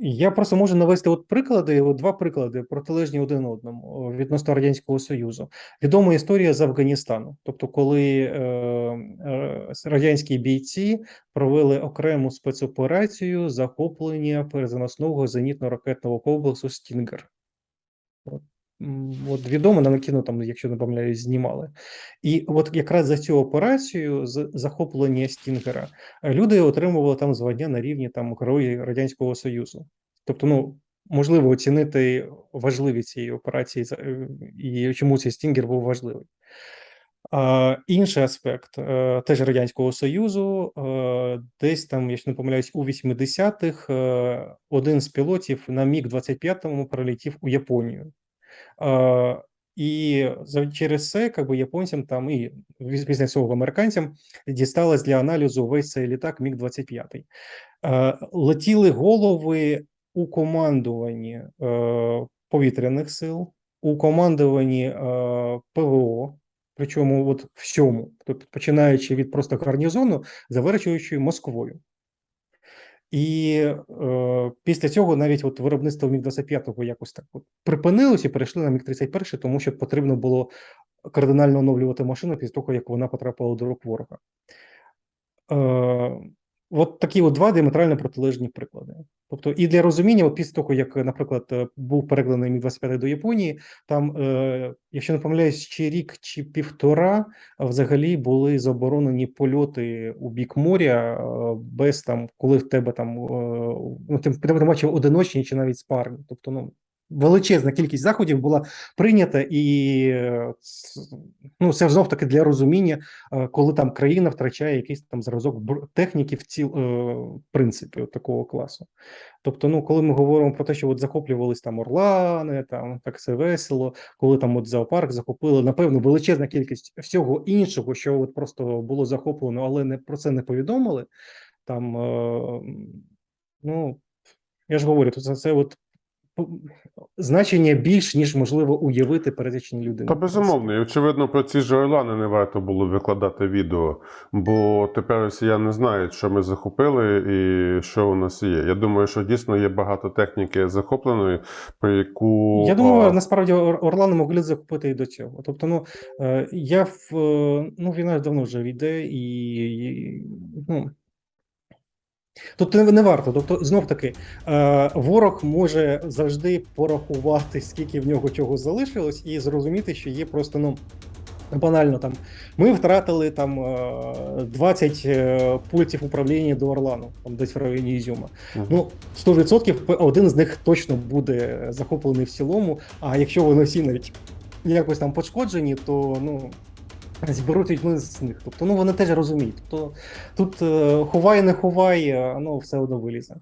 Я просто можу навести от приклади, от два приклади, протилежні один одному відносно Радянського Союзу. Відома історія з Афганістану. Тобто, коли е, е, радянські бійці провели окрему спецоперацію захоплення перезаносного зенітно-ракетного комплексу Стінгер. От, відомо на кіно, там, якщо не помиляюсь, знімали. І от якраз за цю операцію з захоплення Стінгера люди отримували там звання на рівні там Герої Радянського Союзу. Тобто, ну можливо оцінити важливість цієї операції е, і чому цей Стінгер був важливий. Інший аспект е, теж Радянського Союзу, е, десь там, якщо не помиляюсь, у 80-х е, один з пілотів на Міг-25 прилетів у Японію. І через це, как би, японцям там і віз- американцям дісталось для аналізу весь цей літак Міг-25. Е, Летіли голови у командуванні повітряних сил, у командуванні ПВО, причому от всьому, тобто починаючи від просто гарнізону, завершуючи Москвою. І е, після цього навіть от виробництво Міг-25 якось так от припинилось і перейшли на Міг-31, тому що потрібно було кардинально оновлювати машину після того, як вона потрапила до рук ворога. Е, от такі от два діаметрально протилежні приклади. Тобто, і для розуміння, от після того, як, наприклад, е, був перекладений Міг-25 до Японії, там, е, якщо не помиляюсь, чи рік, чи півтора взагалі були заборонені польоти у бік моря е, без там, коли в тебе там ну, ти, ти бачив одиночні чи навіть спарні. Тобто, ну величезна кількість заходів була прийнята, і е, ну, це знов таки для розуміння, е, коли там країна втрачає якийсь там зразок техніки в ціл е, в принципі от такого класу. Тобто, ну, коли ми говоримо про те, що от захоплювались там орлани, там так все весело, коли там от зоопарк захопили, напевно, величезна кількість всього іншого, що от просто було захоплено, але не про це не повідомили. Там, е, ну, я ж говорю, це, це от значення більш, ніж можливо уявити пересічній людині. Та безумовно, і очевидно, про ці ж не варто було викладати відео, бо тепер росіяни знають, що ми захопили і що у нас є. Я думаю, що дійсно є багато техніки захопленої, про яку Я думаю, а, насправді Орлани могли закупити і до цього. Тобто, ну е, я в е, ну війна давно вже йде, і, і ну. Тобто не, не варто. Тобто, знов таки, е, ворог може завжди порахувати, скільки в нього чого залишилось, і зрозуміти, що є просто ну. Банально там ми втратили там е, 20 е, пультів управління до Орлану, там десь в районі Ізюма. Мгм. Ну 100% один з них точно буде захоплений в цілому. А якщо вони всі навіть якось там пошкоджені, то ну зберуть людьми з них. Тобто, ну вони теж розуміють. Тобто тут е, ховай, не ховай, ну все одно вилізе.